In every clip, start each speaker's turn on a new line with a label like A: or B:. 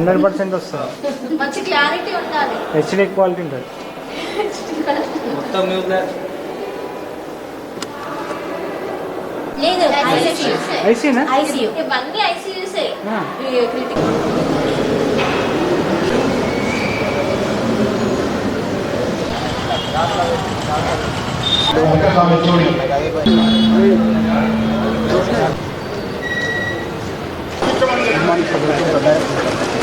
A: Hundred percent వస్తుంది.
B: మంచి clarity ఉండాలి.
A: హెచ్డి క్వాలిటీ ఉంటుంది.
C: మొత్తం
B: లేదు
A: ఐసీనా?
B: ఐసీయూ. ఇవన్నీ ఐసీయూసే. క్రిటికల్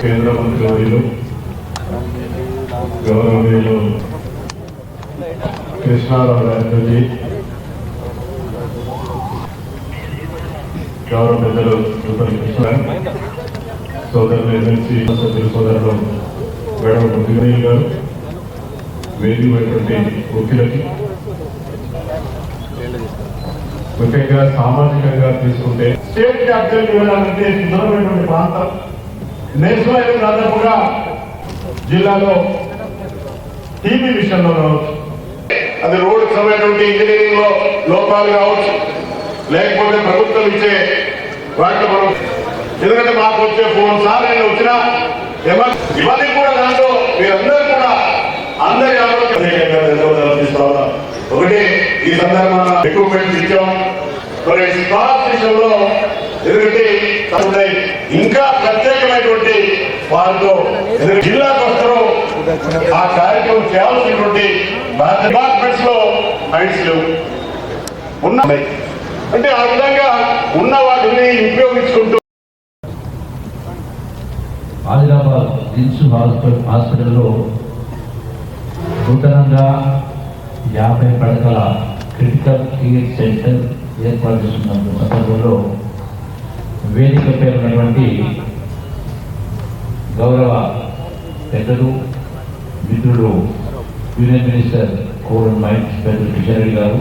D: కేంద్ర మంత్రివర్యులు గౌరవనీయులు కృష్ణారావు గారి గౌరవ పెద్దలు కృష్ణ సోదరులు ఎమ్మెల్సీ సభ్యులు సోదరులు గడవ గారు వేదికైనటువంటి వకీలకి. ముఖ్యంగా సామాజికంగా తీసుకుంటే స్టేట్ క్యాపిటల్ వెళ్ళాలంటే సుందరమైనటువంటి ప్రాంతం. నేషనల్ హైవే దాదాపుగా జిల్లాలో టీవీ విషయంలో కావచ్చు అది రోడ్డు సమయటువంటి ఇంజనీరింగ్లో లోపాలు కావచ్చు. లేకపోతే ప్రభుత్వం ఇచ్చే వాటిలో మనం ఎందుకంటే మాకు వచ్చే ఫోన్ సార్ నేను వచ్చినా ఇవన్నీ కూడా దాంట్లో మీరందరూ అందరి ఆరోగ్యంగా ఒకటి ఈ సందర్భంగా ఎక్విప్మెంట్ ఇచ్చాం. మరి స్టాఫ్ విషయంలో ఎందుకంటే ఇంకా ప్రత్యేకమైనటువంటి వారితో జిల్లాకు వస్తారు ఆ కార్యక్రమం చేయాల్సినటువంటి డిపార్ట్మెంట్స్లో మైండ్స్ లేవు. ఉన్నాయి అంటే ఆ విధంగా ఉన్న వాటిని ఉపయోగించుకుంటూ
E: ఆదిలాబాద్ రిమ్స్ హాస్పిటల్ హాస్పిటల్లో నూతనంగా యాభై పడకల క్రిటికల్ కేర్ సెంటర్ ఏర్పాటు చేస్తున్న సందర్భంలో వేదికపై ఉన్నటువంటి గౌరవ పెద్దలు మిత్రులు యూనియన్ మినిస్టర్ కోరన్ మైక్ పెద్దలు కిషన్ గారు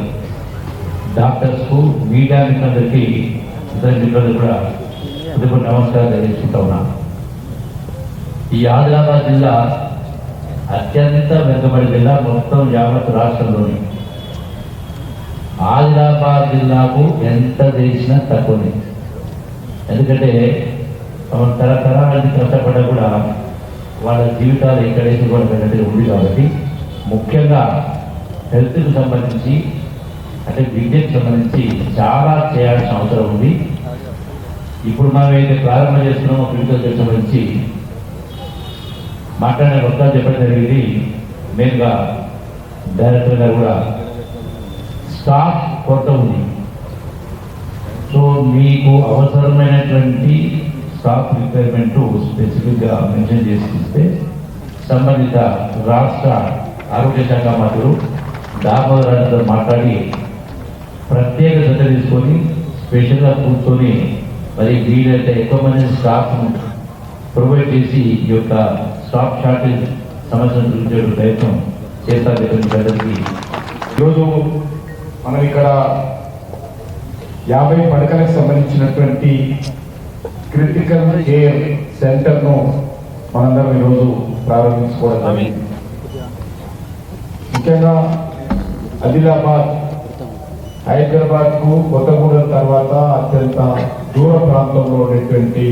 E: డాక్టర్స్కు మీడియా మిత్రులందరికీ ఇతర మిత్రులు కూడా హృదయపూర్వక నమస్కారం తెలియజేసుకుంటా ఉన్నాను. ఈ ఆదిలాబాద్ జిల్లా అత్యంత వెనుకబడి జిల్లా మొత్తం యావత్ రాష్ట్రంలోని. ఆదిలాబాద్ జిల్లాకు ఎంత చేసినా తక్కువనే. ఎందుకంటే మనం తరతరాల కష్టపడ్డా కూడా వాళ్ళ జీవితాలు ఎక్కడైతే కూడా వెళ్ళడం ఉంది కాబట్టి ముఖ్యంగా హెల్త్కి సంబంధించి అంటే విద్యకు సంబంధించి చాలా చేయాల్సిన అవసరం ఉంది. ఇప్పుడు మనం అయితే ప్రారంభం చేస్తున్నామో క్రిటికల్ సంబంధించి మాట్లాడే వక్తాలు చెప్పడం జరిగింది. మెయిన్గా డైరెక్టర్ గారు కూడా స్టాఫ్ కొరత ఉంది. సో మీకు అవసరమైనటువంటి స్టాఫ్ రిక్వైర్మెంట్ స్పెసిఫిక్గా మెన్షన్ చేసి ఇస్తే సంబంధిత రాష్ట్ర ఆరోగ్య శాఖ మంత్రులు దామోదరాజుతో మాట్లాడి ప్రత్యేక శ్రద్ధ తీసుకొని స్పెషల్గా కూర్చొని మరి వీలైతే ఎక్కువ మంది స్టాఫ్ను ప్రొవైడ్ చేసి ఈ యొక్క స్టాఫ్ షార్టేజ్ సమస్యను చూపించే ప్రయత్నం చేస్తా జరిగింది
D: ఈరోజు మనం ఇక్కడ యాభై పడకలకు సంబంధించినటువంటి క్రిటికల్ కేర్ సెంటర్ను మనందరం ఈరోజు ప్రారంభించుకోవడం ముఖ్యంగా ఆదిలాబాద్ హైదరాబాద్కు కొత్తగూడెం తర్వాత అత్యంత దూర ప్రాంతంలో ఉండేటువంటి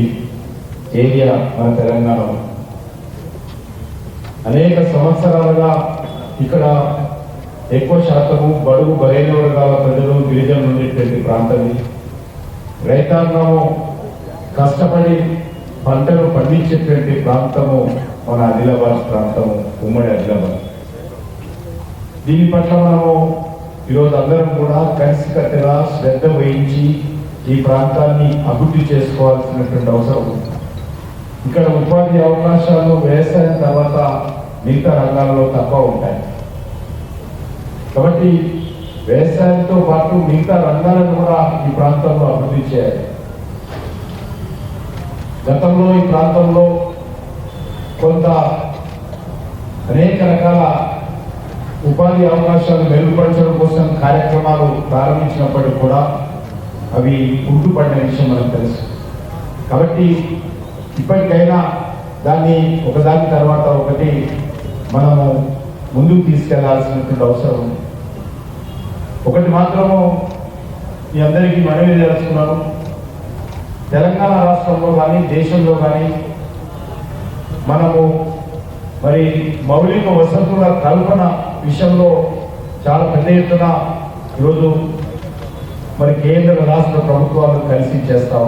D: ఏరియా మన తెలంగాణలో. అనేక సంవత్సరాలుగా ఇక్కడ ఎక్కువ శాతము బడుగు బలైన వర్గాల ప్రజలు గిరిజనులు ఉండేటువంటి ప్రాంతం ఇది రైతాంగము కష్టపడి పంటలు పండించేటువంటి ప్రాంతము మన ఆదిలాబాద్ ప్రాంతము ఉమ్మడి ఆదిలాబాద్. దీని పట్ల మనము ఈరోజు అందరం కూడా కలిసికట్టుగా శ్రద్ధ వహించి ఈ ప్రాంతాన్ని అభివృద్ధి చేసుకోవాల్సినటువంటి అవసరం ఉంది. ఇక్కడ ఉపాధి అవకాశాలు వ్యవసాయం తర్వాత మిగతా రంగాల్లో తక్కువ ఉంటాయి. కాబట్టి వ్యవసాయంతో పాటు మిగతా రంగాలను కూడా ఈ ప్రాంతంలో అభివృద్ధి చేయాలి. గతంలో ఈ ప్రాంతంలో కొంత అనేక రకాల ఉపాధి అవకాశాలు మెరుగుపరచడం కోసం కార్యక్రమాలు ప్రారంభించినప్పటికీ కూడా అవి కుంటుపడిన విషయం మనకు తెలుసు. కాబట్టి ఇప్పటికైనా దాన్ని ఒకదాని తర్వాత ఒకటి మనము ముందుకు తీసుకెళ్ళాల్సినటువంటి అవసరం ఉంది. ఒకటి మాత్రము మీ అందరికీ మనవి చేస్తున్నాను. తెలంగాణ రాష్ట్రంలో కానీ దేశంలో కానీ మనము మరి మౌలిక వసతుల కల్పన విషయంలో చాలా పెద్ద ఎత్తున ఈరోజు మరి కేంద్ర రాష్ట్ర ప్రభుత్వాలు కలిసి చేస్తాం